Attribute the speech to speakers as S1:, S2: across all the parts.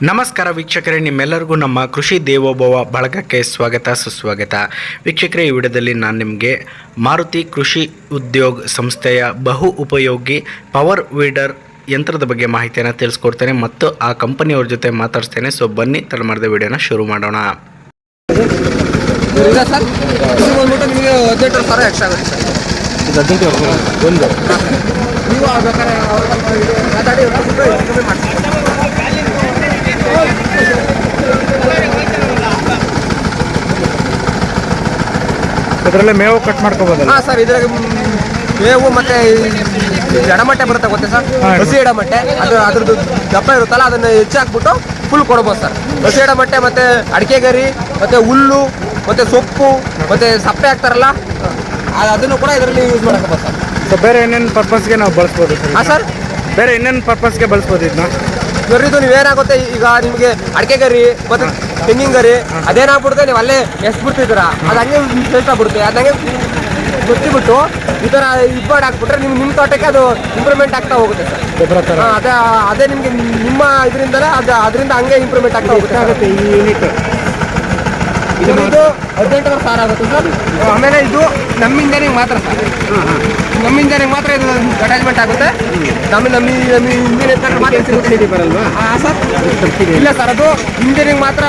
S1: ನಮಸ್ಕಾರ ವೀಕ್ಷಕರೇ ನಿಮ್ಮೆಲ್ಲರಿಗೂ ನಮ್ಮ ಕೃಷಿ ದೇವೋಭವ ಬಳಗಕ್ಕೆ ಸ್ವಾಗತ ಸುಸ್ವಾಗತ. ವೀಕ್ಷಕರೇ ಈ ವಿಡಿಯೋದಲ್ಲಿ ನಾನು ನಿಮಗೆ ಮಾರುತಿ ಕೃಷಿ ಉದ್ಯೋಗ ಸಂಸ್ಥೆಯ ಬಹು ಉಪಯೋಗಿ ಪವರ್ ವೀಡರ್ ಯಂತ್ರದ ಬಗ್ಗೆ ಮಾಹಿತಿಯನ್ನು ತಿಳಿಸ್ಕೊಡ್ತೇನೆ ಮತ್ತು ಆ ಕಂಪನಿಯವ್ರ ಜೊತೆ ಮಾತಾಡ್ತೇನೆ ಸೊ ಬನ್ನಿ ತಲೆಮಾರದ ಮಾಡಿದ ವಿಡಿಯೋನ ಶುರು ಮಾಡೋಣ.
S2: ಇಲ್ಲ ಸರ್ ಇದು ಬಂದ್ಬಿಟ್ಟು ನಿಮಗೆ ಹದಿನೆಂಟು ಸಾವಿರ ಎಕ್ಸ್ಟ್ರಾ ಆಗುತ್ತೆ ಸರ್
S1: ಒಂದು
S2: ನೀವು ಆ ಬೇಕಾದ್ರೆ ಅವ್ರ ಹತ್ರ ಇದು ಮಾತಾಡಿ ಬಿಟ್ಟು ಹೆಚ್ಚು ಕಮ್ಮಿ ಮಾಡ್ತೀನಿ
S1: ಅದರಲ್ಲೇ ಮೇವು ಕಟ್ ಮಾಡ್ಕೋಬೋದಲ್ಲ?
S2: ಹಾಂ ಸರ್ ಇದ್ರಾಗ ಮೇವು ಮತ್ತೆ ಎಡಮಟ್ಟೆ ಬರುತ್ತೆ ಗೊತ್ತೆ ಸರ್. ಹಸಿ ಎಡಮಟ್ಟೆ. ಅದು ಅದ್ರದ್ದು ದಪ್ಪ ಇರುತ್ತಲ್ಲ ಅದನ್ನ ಹೆಚ್ಚಾಕ್ಬಿಟ್ಟು ಫುಲ್ ಕೊಡ್ಬೋದು ಸರ್ ಹಸಿ ಎಡಮಟ್ಟೆ ಮತ್ತೆ ಅಡಿಕೆ ಗರಿ ಮತ್ತೆ ಹುಲ್ಲು ಮತ್ತೆ ಸೊಪ್ಪು ಮತ್ತೆ ಸಪ್ಪೆ ಹಾಕ್ತಾರಲ್ಲ ಅದನ್ನು ಕೂಡ ಇದರಲ್ಲಿ ಯೂಸ್ ಮಾಡ್ಕೋಬೋದು ಸರ್
S1: ಸೊ ಬೇರೆ ಇನ್ನೇನು ಪರ್ಪಸ್ಗೆ ನಾವು ಬಳಸ್ಬೋದು
S2: ಹಾಂ ಸರ್
S1: ಬೇರೆ ಇನ್ನೇನು ಪರ್ಪಸ್ಗೆ ಬಳಸ್ಬೋದು ಇದನ್ನ?
S2: ಗರಿದು ನೀವೇನಾಗುತ್ತೆ? ಈಗ ನಿಮಗೆ ಅಡಿಕೆ ಗರಿ ಮತ್ತೆ ತೆಂಗಿನ ಗರಿ ಅದೇನಾಗ್ಬಿಡುತ್ತೆ ನೀವು ಅಲ್ಲೇ ಎಷ್ಟು ಬಿಡ್ತಿದ್ದೀರಾ? ಅದು ಹಂಗೆ ಟೇಸ್ಟ್ ಆಗ್ಬಿಡುತ್ತೆ ಅದು ಹಂಗೆ ಗೊತ್ತಿಬಿಟ್ಟು ಈ ಥರ ಇಬ್ಬಾಡ್ ಹಾಕ್ಬಿಟ್ರೆ ನಿಮ್ಮ ನಿಮ್ಮ ತೋಟಕ್ಕೆ ಅದು ಇಂಪ್ರೂವ್ಮೆಂಟ್ ಆಗ್ತಾ ಹೋಗುತ್ತೆ ಸರ್.
S1: ಗೊಬ್ಬರ ಥರ
S2: ಅದೇ ಅದೇ ನಿಮಗೆ ನಿಮ್ಮ ಇದರಿಂದಲೇ ಅದು ಅದರಿಂದ ಹಂಗೆ ಇಂಪ್ರೂವ್ಮೆಂಟ್ ಆಗ್ತಾ ಹೋಗುತ್ತೆ
S1: ಆಗುತ್ತೆ ಈ ಯೂನಿಟ್
S2: ಇದು ಇದು ಹದಿನೆಂಟು ಸಾವಿರ ಆಗುತ್ತೆ ಸರ್. ಆಮೇಲೆ ಇದು ನಮ್ಮಿಂದನಿಗೆ ಮಾತ್ರ. ಸರ್ ನಮ್ಮಿಂದನಿಗೆ ಮಾತ್ರ ಇದು ಅಟ್ಯಾಚ್ಮೆಂಟ್ ಆಗುತ್ತೆ. ನಮ್ಮ ನಮ್ಮ ನಮ್ಮ ಇಂಜಿನಿಯರ್ ಮಾತ್ರ ಸಿಗುತ್ತೆ
S1: ಬರಲ್ವಾ?
S2: ಹಾಂ ಸರ್. ಇಲ್ಲ ಸರ್ ಅದು ಇಂಜಿನಿಯರಿಂಗ್ ಮಾತ್ರ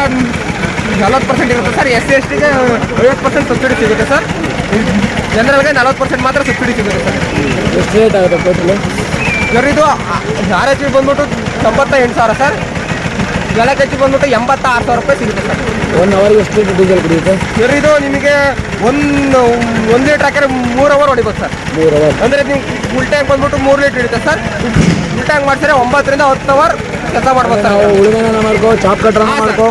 S2: ನಲ್ವತ್ತು ಪರ್ಸೆಂಟ್ ಇರುತ್ತೆ ಸರ್. ಎಸ್ ಸಿ ಎಸ್ ಟಿಗೆ ಐವತ್ತು ಪರ್ಸೆಂಟ್ ಸಬ್ಸಿಡಿ ಸಿಗುತ್ತೆ ಸರ್. ಜನರಲ್ಗೆ ನಲ್ವತ್ತು ಪರ್ಸೆಂಟ್ ಮಾತ್ರ ಸಬ್ಸಿಡಿ ಸಿಗುತ್ತೆ ಸರ್.
S1: ಎಷ್ಟು ರೇಟ್ ಆಗುತ್ತೆ
S2: ಸರ್ ಇದು ಆರ್ ಎಚ್ ಬಂದ್ಬಿಟ್ಟು ತೊಂಬತ್ತ ಎಂಟು ಸಾವಿರ ಸರ್. ಎಚ್ ಬಂದ್ಬಿಟ್ಟು ಎಂಬತ್ತಾರು ಸಾವಿರ ರೂಪಾಯಿ ಸಿಗುತ್ತೆ ಸರ್.
S1: ಒನ್ ಅವರ್ಗೆ ಎಷ್ಟು ಲೀಟರ್ ಡೀಸೆಲ್ ಕುಡಿಯುತ್ತೆ?
S2: ಸರ್ ಇದು ನಿಮಗೆ ಒಂದು ಒಂದು ಲೀಟರ್ ಹಾಕಿದ್ರೆ ಮೂರು ಅವರ್ ಹೊಡಿಬೋದು ಸರ್.
S1: ಮೂರು ಅವರ್
S2: ಅಂದರೆ ನೀವು ಫುಲ್ ಟ್ಯಾಂಕ್ ಬಂದ್ಬಿಟ್ಟು ಮೂರು ಲೀಟರ್ ಇರುತ್ತೆ ಸರ್. ಫುಲ್ ಟ್ಯಾಂಕ್ ಮಾಡಿಸಿದ್ರೆ ಒಂಬತ್ತರಿಂದ ಹತ್ತು ಅವರ್ ಕೆಲಸ ಮಾಡ್ಬೋದು ಸರ್.
S1: ಉಳುಮೆನ ಮಾಡ್ಕೋ ಚಾಪ್ ಕಟ್ರ. ಮಾಡ್ಕೋ.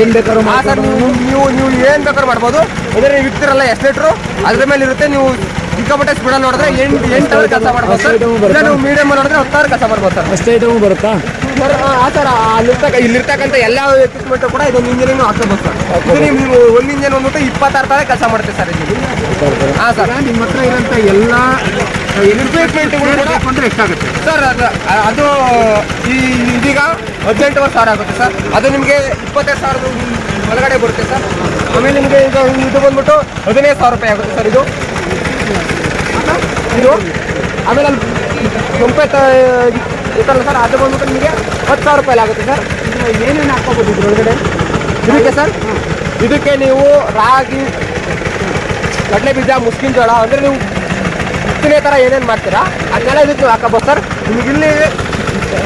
S1: ಏನು ಬೇಕಾದ್ರೂ
S2: ಸರ್, ನೀವು ನೀವು ನೀವು ಏನು ಬೇಕಾದ್ರೂ ಮಾಡ್ಬೋದು. ಅಂದರೆ ನೀವು ಇಕ್ತಿರಲ್ಲ ಎಷ್ಟು ಲೀಟ್ರು ಅದ್ರ ಮೇಲೆ ಇರುತ್ತೆ. ನೀವು ಸಿಕ್ಕಾಪಟ್ಟೆ ಸ್ಪೀಡಲ್ಲಿ ನೋಡಿದ್ರೆ ಎಂಟು ಎಂಟು ಅವರ್ ಕೆಲಸ ಮಾಡ್ಬೋದು ಸರ್. ಇಲ್ಲ ನೀವು ಮೀಡಿಯಮ್ ನೋಡಿದ್ರೆ ಹತ್ತು ಅವರ್ ಕೆಲಸ ಮಾಡ್ಬೋದು ಸರ್.
S1: ಅಷ್ಟು ಐಟಮ್ ಬರುತ್ತಾ?
S2: ಸರ್ ಆ ಥರ ಅಲ್ಲಿರ್ತಕ್ಕ ಇಲ್ಲಿರ್ತಕ್ಕಂಥ ಎಲ್ಲ ಎಕ್ವಿಪ್ಮೆಂಟ್ ಕೂಡ ಇದೊಂದು ಇಂಜಿನಿಯರಿಂಗ್ ಹಾಕೋಬೋದು ಸರ್. ನೀವು ಒಂದು ಇಂಜಿನ್ ಬಂದ್ಬಿಟ್ಟು ಇಪ್ಪತ್ತಾರು ತರ ಕೆಲಸ ಮಾಡುತ್ತೆ ಸರ್ ಇದು. ಹಾಂ ಸರ್.
S1: ನಿಮ್ಮ ಹತ್ರ ಇರೋಂಥ ಎಲ್ಲ
S2: ಎಕ್ವಿಪ್ಮೆಂಟ್ಗಳು ಕೂಡ
S1: ಅಂದ್ರೆ ಎಷ್ಟಾಗುತ್ತೆ?
S2: ಸರ್ ಅದು ಅದು ಈ ಇದೀಗ ಹದಿನೆಂಟುವರೆ ಸಾವಿರ ಆಗುತ್ತೆ ಸರ್. ಅದು ನಿಮಗೆ ಇಪ್ಪತ್ತೈದು ಸಾವಿರದ ಒಳಗಡೆ ಬರುತ್ತೆ ಸರ್. ಆಮೇಲೆ ನಿಮಗೆ ಈಗ ಇದು ಬಂದ್ಬಿಟ್ಟು ಹದಿನೈದು ಸಾವಿರ ರೂಪಾಯಿ ಆಗುತ್ತೆ ಸರ್ ಇದು. ಇದು. ಆಮೇಲೆ ಅಲ್ಲಿ ಇರ್ತಲ್ಲ ಸರ್ ಅದು ಬಂದ್ಬಿಟ್ಟು ನಿಮಗೆ ಹತ್ತು ಸಾವಿರ ರೂಪಾಯಿ ಆಗುತ್ತೆ ಸರ್.
S1: ಏನೇನು ಹಾಕ್ಕೋಬೋದು ಇದ್ರೊಳಗಡೆ?
S2: ಇದಕ್ಕೆ ಸರ್? ಇದಕ್ಕೆ ನೀವು ರಾಗಿ ಕಡಲೆ ಬೀಜ ಮುಸ್ಕಿನ ಜೋಳ ಅಂದರೆ ನೀವು ಮುಸ್ಕಿನ ಥರ ಏನೇನು ಮಾಡ್ತೀರಾ? ಅದನ್ನೆಲ್ಲ ಇದಕ್ಕೆ ನೀವು ಹಾಕೋಬೋದು ಸರ್. ನಿಮ್ಗೆ ಇಲ್ಲಿ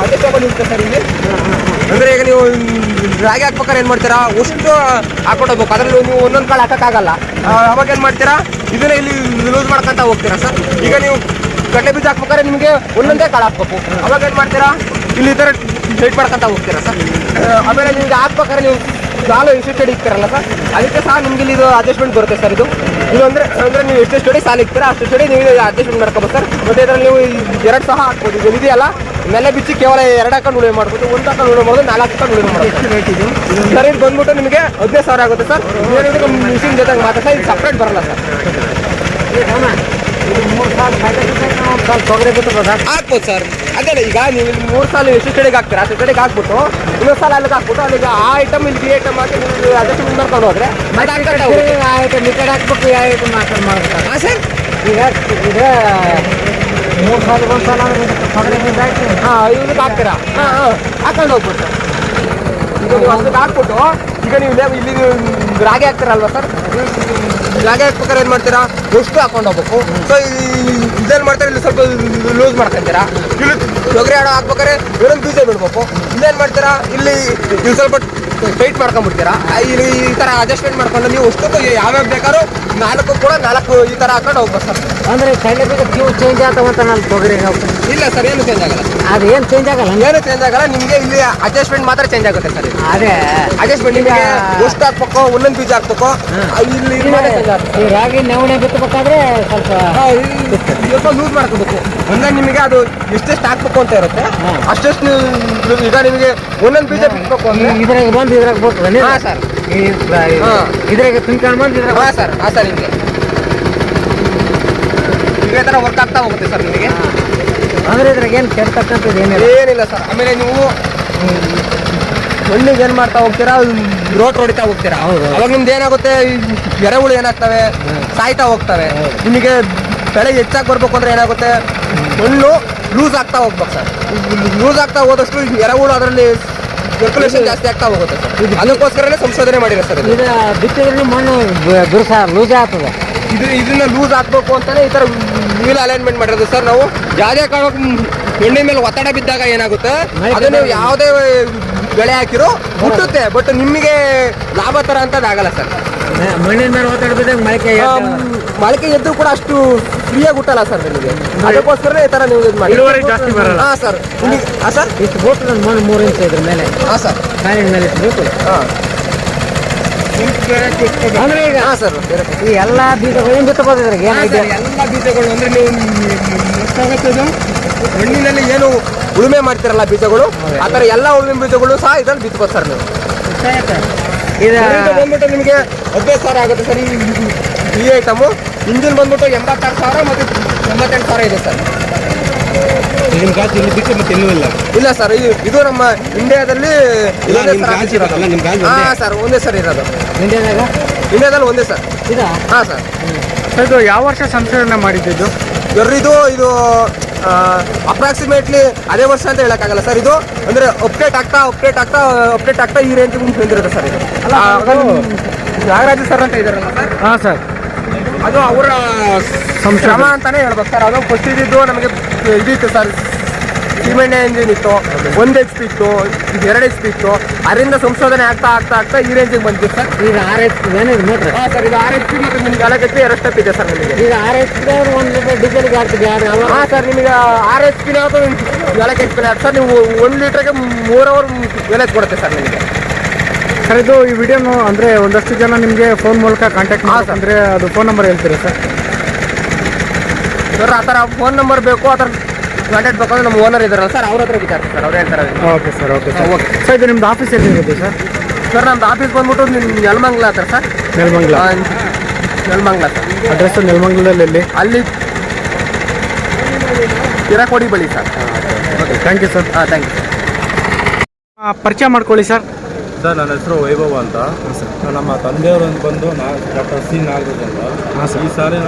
S2: ಅದೇ ತಗೊಂಡು ಇರುತ್ತೆ ಸರ್ ಇಲ್ಲಿ. ಅಂದರೆ ಈಗ ನೀವು ರಾಗಿ ಹಾಕ್ಬೇಕಾದ್ರೆ ಏನು ಮಾಡ್ತೀರಾ? ಉಷ್ಟು ಹಾಕೊಂಡೋಗ್ಬೇಕು ಅದರಲ್ಲಿ ನೀವು ಒಂದೊಂದು ಕಾಳು ಹಾಕೋಕ್ಕಾಗಲ್ಲ. ಅವಾಗೇನು ಅವಾಗ ಏನು ಮಾಡ್ತೀರಾ? ಇದನ್ನ ಇಲ್ಲಿ ಲೂಸ್ ಮಾಡ್ಕೊತಾ ಹೋಗ್ತೀರಾ ಸರ್. ಈಗ ನೀವು ಕಡಲೆ ಬೀಜ ಹಾಕ್ಬೇಕಾದ್ರೆ ನಿಮಗೆ ಒಂದೊಂದೇ ಕಾಳು ಹಾಕ್ಬೇಕು. ಅವಾಗ ಏನು ಮಾಡ್ತೀರಾ? ಇಲ್ಲಿ ಈ ಥರ ವೇಟ್ ಮಾಡ್ಕೊಂತ ಹೋಗ್ತೀರಾ ಸರ್? ಆಮೇಲೆ ನಿಮ್ಗೆ ಹಾಕ್ಬೇಕಾದ್ರೆ ನೀವು ಸಾಲು ಇನ್ಸ್ಟಿಟ್ಯೂಟ್ ಇಕ್ತಾರಲ್ಲ ಸರ್? ಅದಕ್ಕೆ ಸಹ ನಿಮ್ಗೆ ಇಲ್ಲಿ ಇದು ಅಡ್ಜಸ್ಟ್ಮೆಂಟ್ ಬರುತ್ತೆ ಸರ್ ಇದು. ಇದು ಅಂದರೆ ಅಂದರೆ ನೀವು ಎಷ್ಟು ಸ್ಟಡಿ ಸಾಲ ಇಕ್ತೀರಾ ಅಷ್ಟು ಸ್ಟಡಿ ನೀವು ಅಡ್ಜಸ್ಟ್ಮೆಂಟ್ ಮಾಡ್ಕೋಬೋದು ಸರ್. ಮತ್ತು ಇದರಲ್ಲಿ ನೀವು ಎರಡು ಸಹ ಹಾಕ್ಬೋದು. ಇದು ಇದೆಯಲ್ಲ? ನೆಲೆ ಬಿಚ್ಚಿ ಕೇವಲ ಎರಡು ಹಾಕೊಂಡು ಉಳುಮೆ ಮಾಡ್ಬೋದು. ಒಂದು ಹಾಕೊಂಡು ಉಳಿವೆ ಮಾಡ್ಬೋದು. ನಾಲ್ಕು ಹಾಕೊಂಡು ಉಳಿವೆ ಮಾಡ್ಬೋದು. ಸರ್ ಇದು ಬಂದ್ಬಿಟ್ಟು ನಿಮಗೆ ಹದಿನೈದು ಸಾವಿರ ಆಗುತ್ತೆ ಸರ್. ಮಿಷಿನ್ ಜೊತೆಗೆ ಮಾತಾಡ್ತಾ ಇದು ಸಪ್ರೇಟ್ ಬರಲ್ಲ ಸರ್.
S1: ಒಂದು ತೊಗರಿ ಬಿಟ್ಟು
S2: ಹಾಕ್ಬೋದು ಸರ್. ಅದೇ ಈಗ ನೀವು ಇಲ್ಲಿ ಮೂರು ಸಾಲ ಎಷ್ಟು ಕಡೆಗೆ ಹಾಕ್ತೀರಾ? ಅಷ್ಟು ಕಡೆಗೆ ಹಾಕ್ಬಿಟ್ಟು ಇನ್ನೊಂದು ಸಾಲ ಅಲ್ಲಿಗೆ ಹಾಕ್ಬಿಟ್ಟು ಅಲ್ಲಿಗೆ ಆ ಐಟಮ್ ಇಲ್ಲಿ ಬಿ ಐಟಮ್ ಹಾಕಿ ನೀವು ಮುಂದೆ ಮಾಡ್ಕೊಂಡು ಹೋದ್ರೆ ಅದು ಹಾಕ್ತಾ ಆ
S1: ಐಟಮ್ ಈ ಕಡೆ ಹಾಕ್ಬೇಕು ಯಾವ ಐಟಮ್ ಆ ಕಡೆ ಮಾಡ್ಬೇಕು.
S2: ಹಾಂ ಸರ್.
S1: ಈಗ ಈಗ ಮೂರು ಸಾಲ ಒಂದು ಸಾಲ ತೊಗರಿ ಬೀಜ
S2: ಹಾಂ ಇವ್ರಿಗೆ ಹಾಕ್ತೀರಾ? ಹಾಂ ಹಾಂ. ಹಾಕೊಂಡು ಹೋಗ್ಬೋದು ಸರ್ ಈಗ ನೀವು ಅಷ್ಟಕ್ಕೆ ಹಾಕ್ಬಿಟ್ಟು ಈಗ ನೀವು ಇಲ್ಲಿ ರಾಗಿ ಹಾಕ್ತೀರಲ್ವಾ ಸರ್? ರಾಗಿ ಹಾಕ್ಬೇಕಾದ್ರೆ ಏನು ಮಾಡ್ತೀರಾ? ಎಷ್ಟು ಹಾಕೊಂಡು ಹೋಗ್ಬೇಕು. ಸೊ ಇದೇನು ಮಾಡ್ತಾರೆ ಇಲ್ಲಿ ಸ್ವಲ್ಪ ಲೂಸ್ ಮಾಡ್ಕೊಂತೀರಾ? ಇಲ್ಲಿ ತೊಗರಿ ಹಾಡು ಹಾಕ್ಬೇಕಾರೆ ಇಲ್ಲೊಂದು ಬೀಜ ಬಿಡ್ಬೇಕು. ಇಲ್ಲೇನು ಮಾಡ್ತೀರಾ? ಇಲ್ಲಿ ಇಲ್ಲಿ ಸ್ವಲ್ಪ ಟೈಟ್ ಮಾಡ್ಕೊಂಡ್ಬಿಡ್ತೀರಾ? ಇಲ್ಲಿ ಈ ಥರ ಅಡ್ಜಸ್ಟ್ಮೆಂಟ್ ಮಾಡ್ಕೊಂಡು ನೀವು ಅಷ್ಟೊತ್ತು ಯಾವ್ಯಾವ ಬೇಕಾದ್ರು ನಾಲ್ಕು ಕೂಡ ನಾಲ್ಕು ಈ ಥರ ಹಾಕೊಂಡು ಹೋಗ್ಬೋದು ಸರ್.
S1: ಅಂದ್ರೆ ಕ್ಯೂ ಚೇಂಜ್ ಆಗ್ತಾವಂತ ನಾನು ತೊಗರಿ
S2: ಇಲ್ಲ ಸರ್ ಏನು ಚೇಂಜ್ ಆಗಲ್ಲ.
S1: ಅದು ಏನು ಚೇಂಜ್ ಆಗಲ್ಲ?
S2: ಏನು ಚೇಂಜ್ ಆಗಲ್ಲ ನಿಮಗೆ ಇಲ್ಲಿ ಅಡ್ಜಸ್ಟ್ಮೆಂಟ್ ಮಾತ್ರ ಚೇಂಜ್ ಆಗುತ್ತೆ ಸರ್.
S1: ಅದೇ.
S2: ಅಡ್ಜಸ್ಟ್ಮೆಂಟ್ ನಿಮಗೆ ಎಷ್ಟು ಹಾಕ್ಬೇಕು ಒಂದೊಂದು ಬೀಜ ಹಾಕ್ಬೇಕು. ಇಲ್ಲಿ
S1: ರಾಗಿ ನವಣೆ ಬಿತ್ತಬೇಕಾದ್ರೆ ಸ್ವಲ್ಪ
S2: ಸ್ವಲ್ಪ ಲೂಸ್ ಮಾಡ್ಕೋಬೇಕು. ಅಂದ್ರೆ ನಿಮಗೆ ಅದು ಎಷ್ಟೆಷ್ಟು ಹಾಕ್ಬೇಕು ಅಂತ ಇರುತ್ತೆ. ಅಷ್ಟೆಷ್ಟು ನೀವು ಈಗ ನಿಮಗೆ ಒಂದೊಂದು ಬೀಜ ಬಿಡ್ಬೇಕು ಅಂದ್ರೆ
S1: ಇದ್ರಾಗ ಬಂದು ಇದ್ರಾಗ ಬರ್ತದೆ
S2: ಹಾ ಸರ್.
S1: ಇದ್ರಾಗ ತುಂಬ್ಕೊಂಡು ಬಂದು ಇದ್ರಾಗ
S2: ಹಾ ಸರ್. ಹಾ ಸರ್ ನಿಮಗೆ ಇದೇ ಥರ ವರ್ಕ್ ಆಗ್ತಾ ಹೋಗುತ್ತೆ ಸರ್ ನಿಮಗೆ.
S1: ಅಂದ್ರೆ ಇದ್ರಾಗ ಏನು ಕೆಡ್ತಕ್ಕಂಥದ್ದು ಏನಿಲ್ಲ.
S2: ಏನಿಲ್ಲ ಸರ್. ಆಮೇಲೆ ನೀವು ಮಣ್ಣಿಗೆ ಏನು ಮಾಡ್ತಾ ಹೋಗ್ತೀರಾ? ರೋಟ್ ಹೊಡಿತಾ ಹೋಗ್ತೀರಾ. ಅವಾಗ ನಿಮ್ದು ಏನಾಗುತ್ತೆ? ಎರೆಹುಳು ಏನಾಗ್ತವೆ? ಸಾಯ್ತಾ ಹೋಗ್ತವೆ. ನಿಮಗೆ ಬೆಳೆ ಹೆಚ್ಚಾಗಿ ಬರ್ಬೇಕು ಅಂದ್ರೆ ಏನಾಗುತ್ತೆ? ಮಣ್ಣು ಲೂಸ್ ಆಗ್ತಾ ಹೋಗ್ಬೇಕು ಸರ್. ಲೂಸ್ ಆಗ್ತಾ ಹೋದಷ್ಟು ಎರೆಹುಳು ಅದರಲ್ಲಿ ಸರ್ಕ್ಯುಲೇಷನ್ ಜಾಸ್ತಿ ಆಗ್ತಾ ಹೋಗುತ್ತೆ ಸರ್. ಅದಕ್ಕೋಸ್ಕರನೇ ಸಂಶೋಧನೆ ಮಾಡಿರೋ ಸರ್ ಇದು.
S3: ಬಿತ್ತಿದ್ರೆ ಮಣ್ಣು ದುರ್ಸ ಬಿರುಸ ಲೂಸ್ ಆಗ್ತದೆ.
S2: ಇದು ಇದನ್ನ ಲೂಸ್ ಆಗ್ಬೇಕು ಅಂತಾನೆ ಈ ತರ ವೀಲ್ ಅಲೈನ್ಮೆಂಟ್ ಮಾಡಿರೋದು ಸರ್ ನಾವು. ಯಾವುದೇ ಕಾರಣಕ್ಕೂ ಮಣ್ಣಿನ ಮೇಲೆ ಒತ್ತಡ ಬಿದ್ದಾಗ ಏನಾಗುತ್ತೆ?
S3: ಮಳೆ
S2: ಅದನ್ನು ಯಾವುದೇ ಬೆಳೆ ಹಾಕಿರೋ ಹುಟ್ಟುತ್ತೆ ಬಟ್ ನಿಮಗೆ ಲಾಭ ತರ ಅಂತದಾಗಲ್ಲ ಸರ್.
S3: ಮಣ್ಣಿನ ಮೇಲೆ ಒತ್ತಡ ಬಿದ್ದಾಗ ಮೊಳಕೆ
S2: ಮೊಳಕೆ ಎದ್ದು ಕೂಡ ಅಷ್ಟು ಫ್ರೀಯಾಗಿ ಹುಟ್ಟಲ್ಲ ಸರ್ ನಿಮಗೆ ಅದಕ್ಕೋಸ್ಕರ ಈ ತರ ನೀವು ಇದು ಮಾಡಿ.
S1: ಇಳುವರಿ ಜಾಸ್ತಿ ಬರಲ್ಲ.
S2: ಹಾ ಸರ್. ಹಾಂ. ಹಾ ಸರ್?
S3: ಇಷ್ಟು ಬೋಟ್ ನನ್ನ ಮೂರು ಇಂಚ್ ಇದ್ರ ಮೇಲೆ.
S2: ಹಾ ಸರ್.
S3: ಕಾಲಿನ ಮೇಲೆ ಇಷ್ಟು ಬೇಕು
S2: ಹಾ.
S3: ಅಂದ್ರೆ ಈಗ
S2: ಹಾ ಸರ್.
S3: ಈ ಎಲ್ಲ ಬೀಜಗಳು ಬಿತ್ತಬೋದು ಇದ್ರಾಗ ಏನು
S2: ಎಲ್ಲ ಬೀಜಗಳು ಅಂದ್ರೆ ನೀವು? ಮಣ್ಣಿನಲ್ಲಿ ಏನು ಉಳುಮೆ ಮಾಡ್ತಿರಲ್ಲ ಬೀಜಗಳು ಆ ಥರ ಎಲ್ಲ ಉಳುಮೆ ಬೀಜಗಳು ಸಹ ಇದ್ರಲ್ಲಿ ಬಿತ್ಬೋದು ಸರ್ ನೀವು. ಬಂದ್ಬಿಟ್ಟು ನಿಮಗೆ ಹದಿನೈದು ಸಾವಿರ ಆಗುತ್ತೆ ಸರ್ ಈ ಐಟಮು ಇಂಜಿನ್ ಬಂದ್ಬಿಟ್ಟು ಎಂಬತ್ತಾರು ಸಾವಿರ ಮತ್ತು ಎಂಬತ್ತೆಂಟು ಸಾವಿರ ಇದೆ ಸರ್.
S4: ನಿಮ್ಮ ಗಾಜು ಇಲ್ಲಿ ಬಿಟ್ಟು ಮತ್ತೆ ಎಲ್ಲೂ ಇಲ್ಲ.
S2: ಇಲ್ಲ ಸರ್ ಇದು ಇದು ನಮ್ಮ ಇಂಡಿಯಾದಲ್ಲಿ
S4: ಹಾಂ
S2: ಸರ್
S4: ಒಂದೇ.
S2: ಸರ್ ಒಂದೇ ಸರ್ ಇರೋದು.
S3: ಇಂಡಿಯಾದಾಗ?
S2: ಇಂಡಿಯಾದಲ್ಲಿ ಒಂದೇ ಸರ್.
S3: ಇದಾ?
S2: ಹಾ ಸರ್.
S1: ಇದು ಯಾವ ವರ್ಷ ಸಂಶೋಧನೆ ಮಾಡಿದ್ದು
S2: ಇದು ಇದು ಅಪ್ರಾಕ್ಸಿಮೇಟ್ಲಿ ಅದೇ ವರ್ಷ ಅಂತ ಹೇಳಕ್ಕಾಗಲ್ಲ ಸರ್. ಇದು ಅಂದ್ರೆ ಅಪ್ಡೇಟ್ ಆಗ್ತಾ ಅಪ್ಡೇಟ್ ಆಗ್ತಾ ಅಪ್ಡೇಟ್ ಆಗ್ತಾ ಈ ರೇಂಜ್ ಬಂದಿರುತ್ತೆ ಸರ್ ಇದು. ನಾಗರಾಜ ಸರ್ ಅಂತ ಇದಾರಲ್ಲ ಸರ್
S1: ಹಾಂ ಸರ್
S2: ಅದು ಅವರ ಶ್ರಮ ಅಂತಾನೆ ಹೇಳ್ಬೇಕು ಸರ್ ಅದು ಕೊಟ್ಟಿದ್ದು ನಮಗೆ ಇದಿತ್ತು ಸರ್ ಸಿಮೆಂಟ್ ಇಂಜಿನ್ ಇತ್ತು ಒಂದು ಎಚ್ ಪಿ ಇತ್ತು ಇದು ಎರಡು ಎಚ್ ಪಿ ಇತ್ತು. ಅದರಿಂದ ಸಂಶೋಧನೆ ಆಗ್ತಾ ಆಗ್ತಾ ಆಗ್ತಾ ಈ ರೇಂಜಿಗೆ ಬಂತು ಸರ್.
S3: ಈಗ ಆರ್ ಎಚ್ ಪಿ ಮೋಟ್ರ್
S2: ಹಾಂ ಸರ್ ಇದು ಆರ್ ಎಚ್ ಪಿ ಮತ್ತು ನಿಮ್ಗೆ ಅಲಗತ್ತೆ ಎರಡು ಸ್ಟೆಪ್ ಇದೆ ಸರ್ ನಿಮಗೆ.
S3: ಈಗ ಆರ್ ಎಚ್ ಪಿ ಒಂದು ಲೀಟರ್ ಡೀಸೆಲ್ಗೆ ಅವ
S2: ಹಾಂ ಸರ್ ನಿಮಗೆ ಆರ್ ಎಚ್ ಪಿ ನಾವು ನಾಲ್ಕು ಎಚ್ ಪಿ ಸರ್. ನೀವು ಒಂದು ಲೀಟ್ರಿಗೆ ಮೂರು ಅವರ್ ಬೆಲೆ ಕೊಡುತ್ತೆ ಸರ್ ನಿಮಗೆ.
S1: ಸರ್ ಇದು ಈ ವಿಡಿಯೋನು ಅಂದರೆ ಒಂದಷ್ಟು ಜನ ನಿಮಗೆ ಫೋನ್ ಮೂಲಕ ಕಾಂಟ್ಯಾಕ್ಟ್
S2: ಮಾಡಿ.
S1: ಅಂದರೆ ಅದು ಫೋನ್ ನಂಬರ್ ಹೇಳ್ತೀರಾ ಸರ್?
S2: ಸರ್ ಆ ಥರ ಫೋನ್ ನಂಬರ್ ಬೇಕು ಆ ಥರ ಕಾಂಟ್ಯಾಕ್ಟ್ ಬೇಕು ನಮ್ಮ ಓನರ್ ಇದ್ದಾರಲ್ಲ ಸರ್ ಅವ್ರ ಹತ್ರ ವಿಚಾರಿಸಿ ಸರ್ ಅವ್ರು ಹೇಳ್ತಾರೆ
S1: okay sir okay sir
S2: okay.
S1: Sir ಇದು ನಿಮ್ದು ಆಫೀಸ್ ಎಲ್ಲಿರೋದು ಸರ್
S2: ಸರ್ ನಮ್ದು ಆಫೀಸ್ ಬಂದ್ಬಿಟ್ಟು ನಿಮ್ಮ ನೆಲಮಂಗ್ಲ ಹತ್ರ sir
S1: Nelamangala.
S2: Nelamangala sir
S1: address ನೆಲಮಂಗ್ಲದಲ್ಲಿ ಎಲ್ಲಿ?
S2: ಅಲ್ಲಿ ಹಿರಕೋಡಿ ಬಳಿ sir
S1: okay thank you sir
S2: ಹಾಂ ಥ್ಯಾಂಕ್ ಯು
S1: ಪರಿಚಯ ಮಾಡ್ಕೊಳ್ಳಿ ಸರ್
S4: ಸರ್ ನನ್ನ ಹೆಸರು ವೈಭವ ಅಂತ. ನಮ್ಮ ತಂದೆಯವರು ಬಂದು ನಾ ಡಾಕ್ಟರ್ ಸಿ ನಾಗರಾಜ್ ಅಂತ. ಈ ಸಾರಿ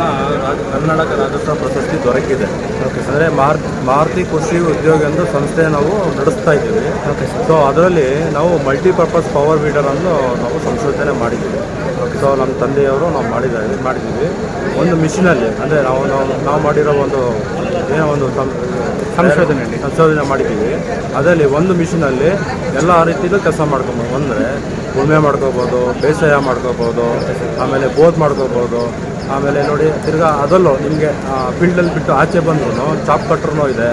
S4: ಕರ್ನಾಟಕ ರಾಜ್ಯೋತ್ಸವ ಪ್ರಶಸ್ತಿ ದೊರಕಿದೆ. ಅಂದರೆ ಮಾರ್ ಮಾರುತಿ ಕೃಷಿ ಉದ್ಯೋಗ ಎಂದು ಸಂಸ್ಥೆ ನಾವು ನಡೆಸ್ತಾ ಇದ್ದೀವಿ. ಸೊ ಅದರಲ್ಲಿ ನಾವು ಮಲ್ಟಿಪರ್ಪಸ್ ಪವರ್ ವೀಡರ್ ಅನ್ನು ನಾವು ಸಂಶೋಧನೆ ಮಾಡಿದ್ದೀವಿ. ಸೊ ನಮ್ಮ ತಂದೆಯವರು ನಾವು ಮಾಡಿದ್ದಾರೆ ಮಾಡಿದ್ದೀವಿ. ಒಂದು ಮಿಷಿನಲ್ಲಿ ಅಂದರೆ ನಾವು ನಾವು ನಾವು ಮಾಡಿರೋ ಒಂದು ಏನೋ ಒಂದು
S1: ಸಂಶೋಧನೆಯಲ್ಲಿ.
S4: ಸಂಶೋಧನೆ ಮಾಡಿದ್ದೀವಿ. ಅದರಲ್ಲಿ ಒಂದು ಮಿಷಿನಲ್ಲಿ ಎಲ್ಲ ರೀತಿಯಲ್ಲೂ ಕೆಲಸ ಮಾಡ್ಕೊಬೋದು. ಅಂದರೆ ಉಳುಮೆ ಮಾಡ್ಕೋಬೋದು, ಬೇಸಾಯ ಮಾಡ್ಕೋಬೋದು, ಆಮೇಲೆ ಬೋದ್ ಮಾಡ್ಕೋಬೋದು, ಆಮೇಲೆ ನೋಡಿ ತಿರ್ಗಾ ಅದಲ್ಲೂ ನಿಮಗೆ ಫೀಲ್ಡಲ್ಲಿ ಬಿಟ್ಟು ಆಚೆ ಬಂದ್ರೂ ಚಾಪ್ ಕಟ್ರೂ ಇದೆ.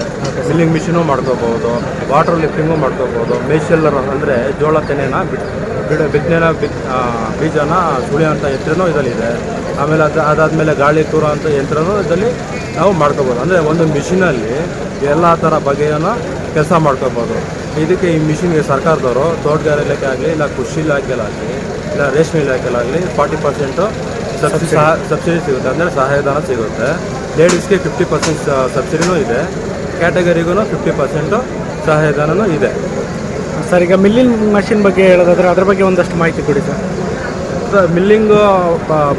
S4: ಮಿಲ್ಲಿಂಗ್ ಮಿಷಿನು ಮಾಡ್ಕೋಬೋದು ವಾಟರ್ ಲಿಫ್ಟಿಂಗು ಮಾಡ್ಕೋಬೋದು ಮೇಶೆಲ್ಲರ್ ಅಂದರೆ ಜೋಳ, ತೆನೆನ ಬಿಟ್ಟು ಬಿಡ, ಬಿತ್ತನೆನ ಬಿತ್ ಬೀಜನ ಸುಳಿಯೋಂಥ ಯಂತ್ರನೂ ಇದರಲ್ಲಿದೆ ಆಮೇಲೆ ಅದು, ಅದಾದಮೇಲೆ ಗಾಳಿ ತೂರೋ ಅಂಥ ಯಂತ್ರನೂ ಇದರಲ್ಲಿ ನಾವು ಮಾಡ್ಕೋಬೋದು. ಅಂದರೆ ಒಂದು ಮಿಷಿನಲ್ಲಿ ಎಲ್ಲ ಥರ ಬಗೆಯನ್ನು ಕೆಲಸ ಮಾಡ್ಕೋಬೋದು. ಇದಕ್ಕೆ ಈ ಮಿಷಿನ್ಗೆ ಸರ್ಕಾರದವರು ತೋಟಗಾರ ಇಲಾಖೆ ಆಗಲಿ ಇಲ್ಲ ಕೃಷಿ ಇಲಾಖೆಲಾಗಲಿ ಇಲ್ಲ ರೇಷ್ಮೆ ಇಲಾಖೆಲಾಗಲಿ ಫಾರ್ಟಿ ಪರ್ಸೆಂಟು ಸಬ್ಸಿಡಿ. ಸಹ ಸಬ್ಸಿಡಿ ಸಿಗುತ್ತೆ. ಅಂದರೆ ಸಹಾಯಧನ ಸಿಗುತ್ತೆ. ಲೇಡೀಸ್ಗೆ ಫಿಫ್ಟಿ ಪರ್ಸೆಂಟ್ ಸಬ್ಸಿಡಿನೂ ಇದೆ. ಕ್ಯಾಟಗರಿಗೂ ಫಿಫ್ಟಿ ಪರ್ಸೆಂಟು ಸಹಾಯಧನನೂ ಇದೆ.
S1: ಸರ್ ಈಗ ಮಿಲ್ಲಿಂಗ್ ಮಷಿನ್ ಬಗ್ಗೆ ಹೇಳೋದಾದ್ರೆ ಅದ್ರ ಬಗ್ಗೆ ಒಂದಷ್ಟು ಮಾಹಿತಿ ಕೊಡಿ ಸರ್.
S4: ಸರ್ ಮಿಲ್ಲಿಂಗು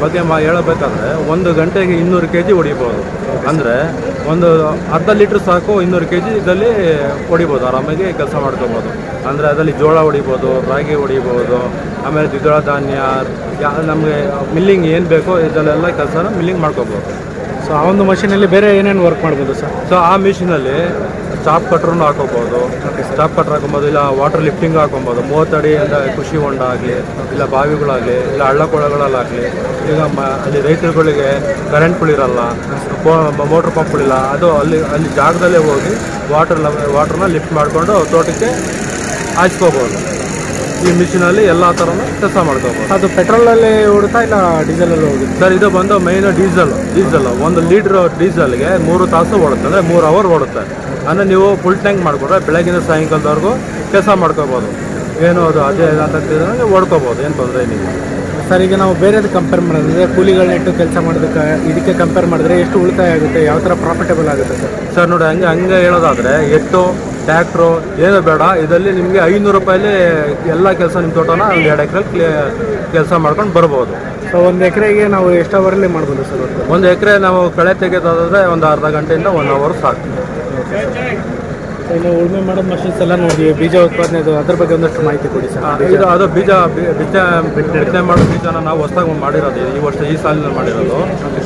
S4: ಬಗ್ಗೆ ಮಾ ಹೇಳಬೇಕಾದ್ರೆ ಒಂದು ಗಂಟೆಗೆ ಇನ್ನೂರು ಕೆ ಜಿ ಹೊಡಿಬೋದು. ಅಂದರೆ ಒಂದು ಅರ್ಧ ಲೀಟ್ರ್ ಸಾಕು ಇನ್ನೂರು ಕೆ ಜಿ ಇದರಲ್ಲಿ ಹೊಡಿಬೋದು ಆರಾಮಾಗಿ ಕೆಲಸ ಮಾಡ್ಕೋಬೋದು. ಅಂದರೆ ಅದರಲ್ಲಿ ಜೋಳ ಹೊಡಿಬೋದು ರಾಗಿ ಹೊಡಿಬೋದು ಆಮೇಲೆ ದ್ವಿದಳ ಧಾನ್ಯ ಯಾ ನಮಗೆ ಮಿಲ್ಲಿಂಗ್ ಏನು ಬೇಕೋ ಇದರಲ್ಲೆಲ್ಲ ಕೆಲಸ ಮಿಲ್ಲಿಂಗ್ ಮಾಡ್ಕೋಬೋದು.
S1: ಸೊ ಆ ಒಂದು ಮಷೀನಲ್ಲಿ ಬೇರೆ ಏನೇನು ವರ್ಕ್ ಮಾಡ್ಬೋದು ಸರ್?
S4: ಸೊ ಆ ಮಿಷಿನಲ್ಲಿ ಚಾಪ್ ಕಟ್ರೂ ಹಾಕೋಬೋದು ಸ್ಟಾಪ್ ಕಟ್ರ್ ಹಾಕೊಬೋದು ಇಲ್ಲ ವಾಟರ್ ಲಿಫ್ಟಿಂಗ್ ಹಾಕೊಬೋದು ಮೂವತ್ತಡಿ ಅಂದರೆ ಕೃಷಿ ಹೊಂಡ ಆಗಲಿ ಇಲ್ಲ ಬಾವಿಗಳಾಗಲಿ ಇಲ್ಲ ಹಳ್ಳ ಕೊಳಗಳಲ್ಲಾಗಲಿ ಈಗ ಮ ಅಲ್ಲಿ ರೈತರುಗಳಿಗೆ ಕರೆಂಟ್ಗಳಿರಲ್ಲ ಮೋಟ್ರ್ ಪಂಪ್ಗಳಿಲ್ಲ ಅದು ಅಲ್ಲಿ ಅಲ್ಲಿ ಜಾಗದಲ್ಲೇ ಹೋಗಿ ವಾಟರ್ ವಾಟರ್ನ ಲಿಫ್ಟ್ ಮಾಡಿಕೊಂಡು ತೋಟಕ್ಕೆ ಹಾಚ್ಕೋಬೋದು ಈ ಮಿಷಿನಲ್ಲಿ ಎಲ್ಲ ಥರನೂ ಕೆಲಸ ಮಾಡ್ಕೋಬೋದು.
S1: ಅದು ಪೆಟ್ರೋಲಲ್ಲಿ ಓಡುತ್ತಾ ಇಲ್ಲ ಡೀಸೆಲಲ್ಲಿ ಹೋಗುತ್ತೆ?
S4: ಸರ್ ಇದು ಬಂದು ಮೈನ್ ಡೀಸೆಲ್ ಡೀಸೆಲ್ ಒಂದು ಲೀಟ್ರ್ ಡೀಸೆಲ್ಗೆ ಮೂರು ತಾಸು ಓಡುತ್ತೆ ಅಂದರೆ ಮೂರು ಅವರ್ ಓಡುತ್ತೆ. ಅಂದರೆ ನೀವು ಫುಲ್ ಟ್ಯಾಂಕ್ ಮಾಡಿಕೊಂಡ್ರೆ ಬೆಳಗಿನ ಸಾಯಂಕಾಲದವರೆಗೂ ಕೆಲಸ ಮಾಡ್ಕೋಬೋದು. ಏನು ಅದು ಅದೇ ಅಂತ ಓಡ್ಕೋಬೋದು ಏನು ತೊಂದರೆ ಏನಿಲ್ಲ
S1: ಸರ್ ಈಗ ನಾವು ಬೇರೆದು ಕಂಪೇರ್ ಮಾಡಿದ್ರೆ ಕೂಲಿಗಳನ್ನ ಇಟ್ಟು ಕೆಲಸ ಮಾಡೋದಕ್ಕೆ ಇದಕ್ಕೆ ಕಂಪೇರ್ ಮಾಡಿದ್ರೆ ಎಷ್ಟು ಉಳಿತಾಯ ಆಗುತ್ತೆ ಯಾವ ಥರ ಪ್ರಾಫಿಟಬಲ್ ಆಗುತ್ತೆ ಸರ್?
S4: ಸರ್ ನೋಡಿ ಹಂಗೆ ಹಂಗೆ ಹೇಳೋದಾದರೆ ಎತ್ತು ಟ್ಯಾಕ್ಟ್ರು ಏನು ಬೇಡ ಇದರಲ್ಲಿ ನಿಮಗೆ ಐನೂರು ರೂಪಾಯಲ್ಲಿ ಎಲ್ಲ ಕೆಲಸ ನಿಮ್ಮ ತೋಟನ ಒಂದು ಎರಡು ಎಕರೆ ಕೆಲಸ ಮಾಡ್ಕೊಂಡು ಬರ್ಬೋದು.
S1: ಸೊ ಒಂದು ಎಕರೆಗೆ ನಾವು ಎಷ್ಟು ಅವರಲ್ಲಿ ಮಾಡ್ಬೋದು ಸರ್?
S4: ಒಂದು ಎಕರೆ ನಾವು ಕಳೆ ತೆಗೆಯೋದಾದರೆ ಒಂದು ಅರ್ಧ ಗಂಟೆಯಿಂದ ಒನ್ ಅವರ್ ಸಾಕು.
S1: ಇನ್ನು ಉಳುಮೆ ಮಾಡೋದು ಮಷಿನ್ಸ್ ಎಲ್ಲ ನೋಡಿ ಬೀಜ ಉತ್ಪಾದನೆ ಅದು ಅದ್ರ ಬಗ್ಗೆ ಒಂದಷ್ಟು ಮಾಹಿತಿ ಕೊಡಿ ಸರ್.
S4: ಇದು ಅದು ಬೀಜ ಬಿತ್ತನೆ ಬಿತ್ತನೆ ಮಾಡೋ ಬೀಜನ ನಾವು ಹೊಸ್ದಾಗಿ ಮಾಡಿರೋದು. ಈ ವರ್ಷ ಈ ಸಾಲಿನಲ್ಲಿ ಮಾಡಿರೋದು.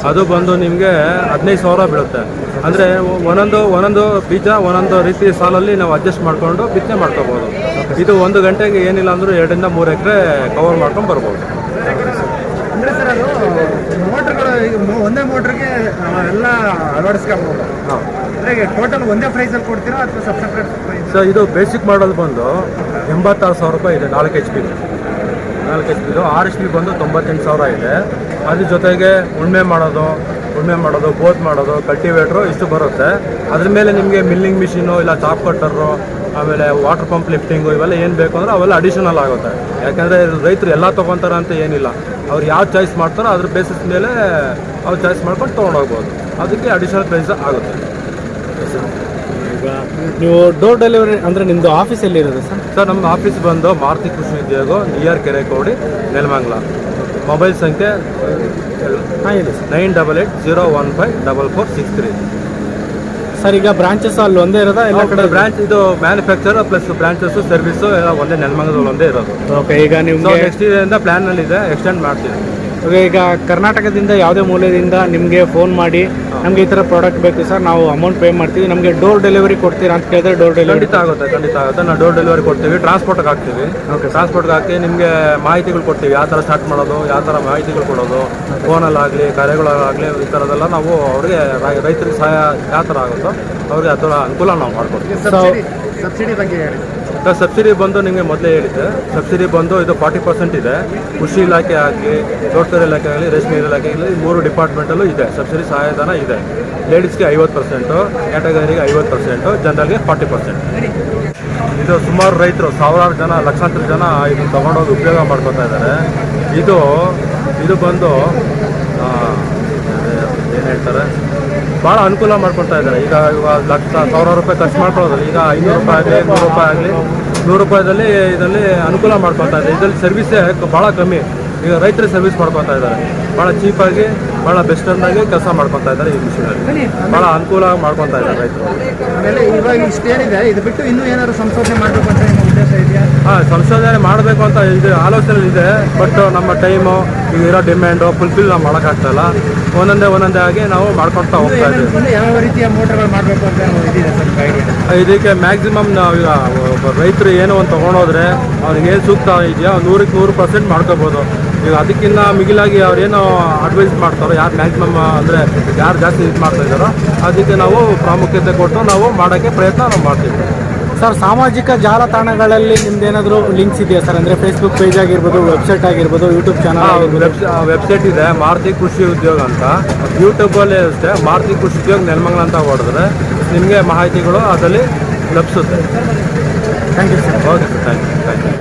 S4: ಅದು ಬಂದು ನಿಮಗೆ ಹದಿನೈದು ಸಾವಿರ ಬೀಳುತ್ತೆ. ಅಂದರೆ ಒಂದೊಂದು ಒಂದೊಂದು ಬೀಜ ಒಂದೊಂದು ರೀತಿ ಸಾಲಲ್ಲಿ ನಾವು ಅಡ್ಜಸ್ಟ್ ಮಾಡಿಕೊಂಡು ಬಿತ್ತನೆ ಮಾಡ್ಕೋಬೋದು. ಇದು ಒಂದು ಗಂಟೆಗೆ ಏನಿಲ್ಲ ಅಂದರೂ ಎರಡರಿಂದ ಮೂರು ಎಕರೆ ಕವರ್ ಮಾಡ್ಕೊಂಡು ಬರ್ಬೋದು.
S5: ಅಂದ್ರೆ ಸರ್ ಅದು ಮೋಟ್ರ್ಗಳು ಈಗ ಒಂದೇ ಮೋಟ್ರಿಗೆ ಎಲ್ಲ ಅಳವಡಿಸ್ಕೊಬೋದು. ಟೋಟಲ್ ಒಂದೇ ಪ್ರೈಸಲ್ಲಿ ಕೊಡ್ತೀರಾ ಅಥವಾ
S4: ಸೊ ಇದು ಬೇಸಿಕ್ ಮಾಡಲ್ ಬಂದು ಎಂಬತ್ತಾರು ಸಾವಿರ ರೂಪಾಯಿ ಇದೆ, ನಾಲ್ಕು ಎಚ್ ಪಿ ನಾಲ್ಕು ಎಚ್ ಪಿದು ಆರ್ ಎಚ್ ಪಿ ಬಂದು ತೊಂಬತ್ತೆಂಟು ಸಾವಿರ ಇದೆ. ಅದ್ರ ಜೊತೆಗೆ ಉಣ್ಮೆ ಮಾಡೋದು ಉಣ್ಮೆ ಮಾಡೋದು ಬೋತ್ ಮಾಡೋದು ಕಲ್ಟಿವೇಟ್ರು ಇಷ್ಟು ಬರುತ್ತೆ. ಅದ್ರ ಮೇಲೆ ನಿಮಗೆ ಮಿಲ್ಲಿಂಗ್ ಮಿಷಿನು ಇಲ್ಲ ಚಾಪ್ ಕಟ್ಟರು ಆಮೇಲೆ ವಾಟರ್ ಪಂಪ್ ಲಿಫ್ಟಿಂಗು ಇವೆಲ್ಲ ಏನು ಬೇಕು ಅಂದ್ರೆ ಅವೆಲ್ಲ ಅಡಿಷನಲ್ ಆಗುತ್ತೆ. ಯಾಕಂದರೆ ರೈತರು ಎಲ್ಲ ತೊಗೊತಾರೆ ಅಂತ ಏನಿಲ್ಲ. ಅವ್ರು ಯಾವ ಚಾಯ್ಸ್ ಮಾಡ್ತಾರೋ ಅದ್ರ ಬೇಸಿಸ್ ಮೇಲೆ ಅವ್ರು ಚಾಯ್ಸ್ ಮಾಡ್ಕೊಂಡು ತೊಗೊಂಡೋಗ್ಬೋದು ಅದಕ್ಕೆ ಅಡಿಷನಲ್ ಪ್ರೈಸ್ ಆಗುತ್ತೆ.
S1: ಈಗ ನೀವು ಡೋರ್ ಡೆಲಿವರಿ ಅಂದರೆ ನಿಮ್ಮದು ಆಫೀಸ್ ಎಲ್ಲಿರೋದು ಸರ್
S4: ಸರ್ ನಮ್ಮ ಆಫೀಸ್ ಬಂದು ಮಾರುತಿ ಕೃಷಿ ಉದ್ಯೋಗ ನಿಯರ್ ಕೆರೆಕೋಡಿ ನೆಲಮಂಗ್ಲ. ಮೊಬೈಲ್ ಸಂಖ್ಯೆ
S1: ಹಾಂ sir
S4: nine double eight zero one five double four six three
S1: sir ಈಗ ಬ್ರಾಂಚಸ್ ಅಲ್ಲಿ ಒಂದೇ ಇರೋದಾ ಎಲ್ಲ ಕಡೆ
S4: ಬ್ರಾಂಚ್ ಇದು ಮ್ಯಾನುಫ್ಯಾಕ್ಚರ್ ಪ್ಲಸ್ ಬ್ರಾಂಚಸ್ ಸರ್ವಿಸು ಎಲ್ಲ ಒಂದೇ ನೆಲಮಂಗಲದಲ್ಲಿ ಒಂದೇ ಇರೋದು.
S1: ಓಕೆ ಈಗ
S4: ನಿಮ್ಮ
S1: ನಿಮಗೆ
S4: ನೆಕ್ಸ್ಟ್ ಇದರಿಂದ ಪ್ಲ್ಯಾನಲ್ಲಿ ಇದೆ ಎಕ್ಸ್ಟೆಂಡ್ ಮಾಡ್ತೀವಿ.
S1: ಈಗ ಕರ್ನಾಟಕದಿಂದ ಯಾವುದೇ ಮೂಲದಿಂದ ನಿಮಗೆ ಫೋನ್ ಮಾಡಿ ನಮಗೆ ಈ ಥರ ಪ್ರಾಡಕ್ಟ್ ಬೇಕು ಸರ್ ನಾವು ಅಮೌಂಟ್ ಪೇ ಮಾಡ್ತೀವಿ. ನಮಗೆ ಡೋರ್ ಡೆಲಿವರಿ ಕೊಡ್ತೀರಾ ಅಂತ ಕೇಳಿದ್ರೆ ಡೋರ್ ಡೆಲಿವರಿ
S4: ಖಂಡಿತ ಆಗುತ್ತೆ ಖಂಡಿತ ಆಗುತ್ತೆ. ನಾವು ಡೋರ್ ಡೆಲಿವರಿ ಕೊಡ್ತೀವಿ. ಟ್ರಾನ್ಸ್ಪೋರ್ಟ್ಗೆ ಹಾಕ್ತೀವಿ. ಓಕೆ ಟ್ರಾನ್ಸ್ಪೋರ್ಟ್ಗೆ ಹಾಕಿ ನಿಮಗೆ ಮಾಹಿತಿಗಳು ಕೊಡ್ತೀವಿ. ಯಾವ ಥರ ಸ್ಟಾರ್ಟ್ ಮಾಡೋದು ಯಾವ ಥರ ಮಾಹಿತಿಗಳು ಕೊಡೋದು ಫೋನಲ್ಲಾಗಲಿ ಕರೆಗಳಾಗಲಿ ಈ ಥರದೆಲ್ಲ ನಾವು ಅವ್ರಿಗೆ ರೈ- ರೈತರಿಗೆ ಸಹಾಯ ಯಾವ ಥರ ಆಗುತ್ತೋ ಅವ್ರಿಗೆ ಆ ಥರ ಅನುಕೂಲ ನಾವು ಮಾಡ್ಕೊಡ್ತೀವಿ.
S5: ಸಬ್ಸಿಡಿ ಬಗ್ಗೆ ಹೇಳಿ.
S4: ಸರ್, ಸಬ್ಸಿಡಿ ಬಂದು ನಿಮಗೆ ಮೊದಲೇ ಹೇಳಿದ್ದೆ. ಸಬ್ಸಿಡಿ ಬಂದು ಇದು ಫಾರ್ಟಿ ಪರ್ಸೆಂಟ್ ಇದೆ. ಕೃಷಿ ಇಲಾಖೆ ಆಗಲಿ ತೋಟಗಾರಿ ಇಲಾಖೆ ಆಗಲಿ, ರೇಷ್ಮೆ ಇಲಾಖೆ ಆಗಲಿ ಮೂರು ಡಿಪಾರ್ಟ್ಮೆಂಟಲ್ಲೂ ಇದೆ. ಸಬ್ಸಿಡಿ ಸಹಾಯಧನ ಇದೆ. ಲೇಡೀಸ್ಗೆ ಐವತ್ತು ಪರ್ಸೆಂಟು, ಕ್ಯಾಟಗರಿಗೆ ಐವತ್ತು ಪರ್ಸೆಂಟು ಜನರಲ್ಗೆ ಫಾರ್ಟಿ ಪರ್ಸೆಂಟ್. ಇದು ಸುಮಾರು ರೈತರು, ಸಾವಿರಾರು ಜನ, ಲಕ್ಷಾಂತರ ಜನ ಇದು ತೊಗೊಂಡೋಗಿ ಉಪಯೋಗ ಮಾಡ್ಕೊತಾ ಇದ್ದಾರೆ. ಇದು ಇದು ಬಂದು ಏನು ಹೇಳ್ತಾರೆ? ಭಾಳ ಅನುಕೂಲ ಮಾಡ್ಕೊಡ್ತಾ ಇದ್ದಾರೆ. ಈಗ ಇವಾಗ ಲಕ್ಷ ಸಾವಿರ ರೂಪಾಯಿ ಖರ್ಚು ಮಾಡ್ಕೊಳ್ಳೋದು ಈಗ ಐನೂರು ರೂಪಾಯಿ ಆಗಲಿ, ನೂರು ರೂಪಾಯಿ ಆಗಲಿ, ನೂರು ರೂಪಾಯಿದಲ್ಲಿ ಇದರಲ್ಲಿ ಅನುಕೂಲ ಮಾಡ್ಕೊಳ್ತಾ ಇದೆ. ಇದರಲ್ಲಿ ಸರ್ವಿಸೇ ಭಾಳ ಕಮ್ಮಿ. ಈಗ ರೈತರು ಸರ್ವಿಸ್ ಮಾಡ್ಕೊತಾ ಇದ್ದಾರೆ. ಭಾಳ ಚೀಪಾಗಿ ಭಾಳ ಅಂದಾಗೆ ಕೆಲಸ ಮಾಡ್ಕೊತಾ ಇದ್ದಾರೆ ಈ ವಿಷಯದಲ್ಲಿ ಭಾಳ ಅನುಕೂಲ ಮಾಡ್ಕೊತಾ ಇದ್ದಾರೆ ರೈತರು.
S5: ಆಮೇಲೆ ಇವಾಗ ಇಷ್ಟೇನಿದೆ ಇದು ಬಿಟ್ಟು ಇನ್ನೂ ಏನಾದ್ರು ಸಂಶೋಧನೆ ಮಾಡಬೇಕು ಅಂತ ನಿಮ್ಮ ಉದ್ದೇಶ ಇದೆಯಾ?
S4: ಹಾಂ ಸಂಶೋಧನೆ ಮಾಡಬೇಕು ಅಂತ ಇದು ಆಲೋಚನೆ ಇದೆ ಬಟ್ ನಮ್ಮ ಟೈಮು ಈಗ ಇರೋ ಡಿಮ್ಯಾಂಡು ಫುಲ್ಫಿಲ್ ನಾವು ಮಾಡೋಕ್ಕಾಗ್ತಾ ಇಲ್ಲ ಒಂದೊಂದೇ ಒಂದೊಂದೇ ಆಗಿ ನಾವು ಮಾಡ್ಕೊಳ್ತಾ ಹೋಗ್ತಾ ಇದ್ದೀವಿ.
S5: ಯಾವ ರೀತಿಯ ಮೋಟರ್ಗಳು ಮಾಡಬೇಕು ಅಂತ ಇದಿದೆ ಸರ್
S4: ಇದಕ್ಕೆ ಮ್ಯಾಕ್ಸಿಮಮ್ ನಾವು ಈಗ ರೈತರು ಏನೋ ಒಂದು ತೊಗೊಂಡೋದ್ರೆ ಅವ್ರಿಗೆ ಏನು ಸೂಕ್ತ ಇದೆಯೋ ನೂರಕ್ಕೆ ನೂರು ಪರ್ಸೆಂಟ್ ಮಾಡ್ಕೋಬೋದು. ಈಗ ಅದಕ್ಕಿಂತ ಮಿಗಿಲಾಗಿ ಅವ್ರೇನು ಅಡ್ವೈಸ್ ಮಾಡ್ತಾರೋ ಯಾರು ಮ್ಯಾಕ್ಸಿಮಮ್ ಅಂದರೆ ಯಾರು ಜಾಸ್ತಿ ಇದು ಮಾಡ್ತಾ ಇದ್ದಾರೋ ಅದಕ್ಕೆ ನಾವು ಪ್ರಾಮುಖ್ಯತೆ ಕೊಟ್ಟು ನಾವು ಮಾಡೋಕ್ಕೆ ಪ್ರಯತ್ನ ನಾವು ಮಾಡ್ತೀವಿ.
S1: ಸರ್ ಸಾಮಾಜಿಕ ಜಾಲತಾಣಗಳಲ್ಲಿ ನಿಮ್ದೇನಾದರೂ ಲಿಂಕ್ಸ್ ಇದೆಯಾ ಸರ್ ಅಂದರೆ ಫೇಸ್ಬುಕ್ ಪೇಜ್ ಆಗಿರ್ಬೋದು ವೆಬ್ಸೈಟ್ ಆಗಿರ್ಬೋದು ಯೂಟ್ಯೂಬ್ ಚಾನಲ್
S4: ವೆಬ್ ವೆಬ್ಸೈಟ್ ಇದೆ ಮಾರುತಿ ಕೃಷಿ ಉದ್ಯೋಗ ಅಂತ. ಯೂಟ್ಯೂಬಲ್ಲಿ ಅಷ್ಟೇ ಮಾರುತಿ ಕೃಷಿ ಉದ್ಯೋಗ ನೆಲಮಂಗಲ ಅಂತ ಹೊಡೆದ್ರೆ ನಿಮಗೆ ಮಾಹಿತಿಗಳು ಅದರಲ್ಲಿ ಲಭಿಸುತ್ತೆ.
S1: Thank you sir
S4: okay sir thank you thank you